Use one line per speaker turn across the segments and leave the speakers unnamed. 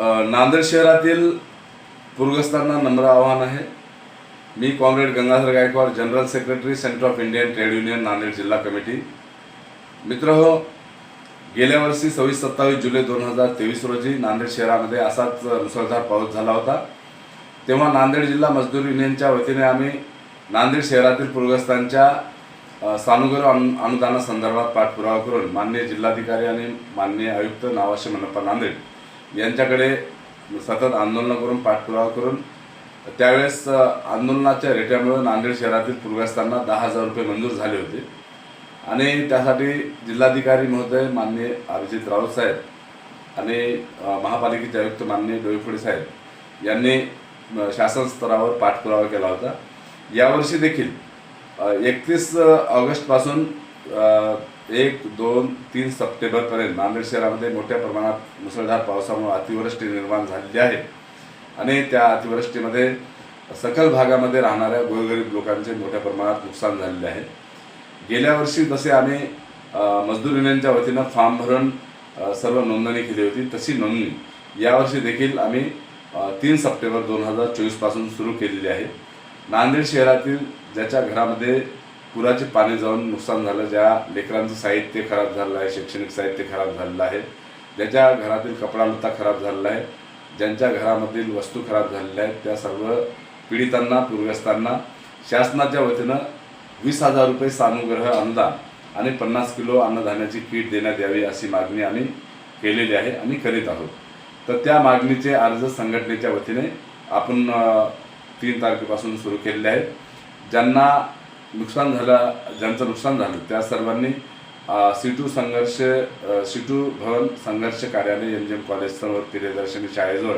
नांदेड शहरातील पूरग्रस्तांना नम्र आव्हान आहे. मी comrade Gangadhar Gaikwad general secretary centre of Indian trade union Nanded जिल्हा कमिटी. मित्र हो गेल्या वर्षी सव्वीस सत्तावीस जुलै दोन हजार तेवीस रोजी नांदेड शहरामध्ये असाच मुसळधार पाऊस झाला होता. तेव्हा नांदेड जिल्हा मजदूर युनियनच्या वतीने आम्ही नांदेड शहरातील पूरग्रस्तांच्या सानुग्रह अनु अनुदानासंदर्भात पाठपुरावा करून माननीय जिल्हाधिकारी आणि माननीय आयुक्त नावाशे मनप्पा नांदेड यांच्याकडे सतत आंदोलनं करून पाठपुरावा करून त्यावेळेस आंदोलनाच्या रेट्यामुळे नांदेड शहरातील पूरग्रस्तांना दहा हजार रुपये मंजूर झाले होते. आणि त्यासाठी जिल्हाधिकारी महोदय माननीय अभिजित राऊत साहेब आणि महापालिकेचे आयुक्त माननीय डोईफोडे साहेब यांनी शासन स्तरावर पाठपुरावा केला होता. यावर्षी देखील एकतीस ऑगस्टपासून एक दोन तीन सप्टेंबरपर्यंत नांदेड शहरामध्ये मोठ्या प्रमाणात मुसळधार पावसामुळे अतिवृष्टी निर्माण झालेली आहे. आणि त्या अतिवृष्टीमध्ये सकल भागामध्ये राहणाऱ्या गोरगरीब लोकांचे मोठ्या प्रमाणात नुकसान झालेले आहे. गेल्या वर्षी जसे आम्ही मजदूर युनियनच्या वतीनं फॉर्म भरून सर्व नोंदणी केली होती तशी नोंदणी यावर्षी देखील आम्ही तीन सप्टेंबर दोन हजार चोवीसपासून सुरू केलेली आहे. नांदेड शहरातील ज्याच्या घरामध्ये पुराचे पाणी जाऊन नुकसान झालं ज्या लेकरांचं साहित्य खराब झालं आहे शैक्षणिक साहित्य खराब झालेलं आहे ज्याच्या घरातील कपडा लत्ता खराब झालेला आहे ज्यांच्या घरामधील वस्तू खराब झालेल्या आहेत त्या सर्व पीडितांना पूरग्रस्तांना शासनाच्या वतीनं वीस हजार रुपये सानुग्रह अनुदान आणि पन्नास किलो अन्नधान्याची किट देण्यात यावी अशी मागणी आम्ही केलेली आहे आणि करीत आहोत. तर त्या मागणीचे अर्ज संघटनेच्या वतीने आपण तीन तारखेपासून सुरू केलेले आहेत. ज्यांना नुकसान झालं ज्यांचं नुकसान झालं त्या सर्वांनी सीटू संघर्ष सीटू भवन संघर्ष कार्यालय एम जी एम कॉलेज समोर प्रियदर्शनी शाळेजवळ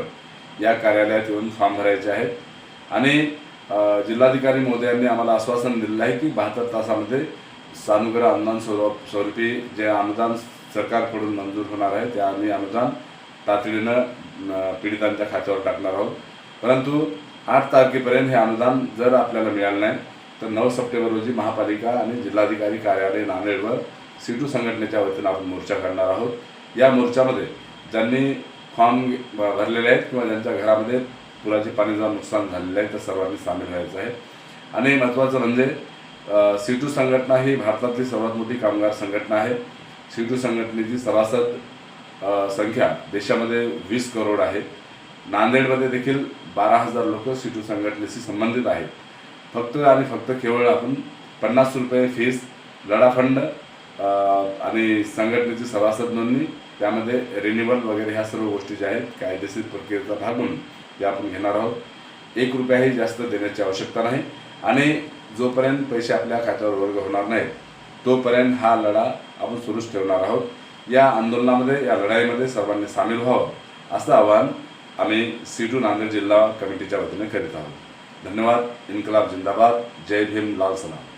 या कार्यालयात येऊन फॉर्म भरायचे आहेत. आणि जिल्हाधिकारी महोदयांनी आम्हाला आश्वासन दिलेलं आहे की बहात्तर तासामध्ये सानुग्रह अनुदान स्वरूप स्वरूपी जे अनुदान सरकारकडून मंजूर होणार आहे ते आम्ही अनुदान तातडीनं पीडितांच्या खात्यावर टाकणार आहोत. परंतु आठ तारखेपर्यंत हे अनुदान जर आपल्याला मिळालं नाही तर नऊ सप्टेंबर रोजी महापालिका आणि जिल्हाधिकारी कार्यालय नांदेडवर सीटू संघटनेच्या वतीनं आपण मोर्चा करणार आहोत. या मोर्चामध्ये ज्यांनी फॉर्म भरलेले आहेत किंवा ज्यांच्या घरामध्ये पुराचे पाणी जाऊन नुकसान झालेलं आहे तर सर्वांनी सामील व्हायचं आहे. आणि महत्त्वाचं म्हणजे अ, सीटू संघटना ही भारतातली सर्वात मोठी कामगार संघटना आहे. सीटू संघटनेची सभासद संख्या देशामध्ये वीस करोड आहे. नांदेडमध्ये देखील बारा हजार लोक सीटू संघटनेशी संबंधित आहेत. फक्त आणि फक्त केवळ आपण पन्नास रुपये फीस लढा फंड आणि संघटनेची सभासद नोंदणी त्यामध्ये रिन्युअल वगैरे ह्या सर्व गोष्टी ज्या आहेत कायदेशीर प्रक्रियेचा भाग म्हणून ते आपण घेणार आहोत. एक रुपयाही जास्त देण्याची आवश्यकता नाही आणि जोपर्यंत पैसे आपल्या खात्यावर वर्ग होणार नाहीत तोपर्यंत हा लढा आपण सुरूच ठेवणार आहोत. या आंदोलनामध्ये या लढाईमध्ये सर्वांनी सामील व्हावं असं आवाहन आम्ही सीटू नांदेड जिल्हा कमिटीच्या वतीने करीत आहोत. धन्यवाद इन्कलाब जिंदाबाद जय भीम लाल सलाम.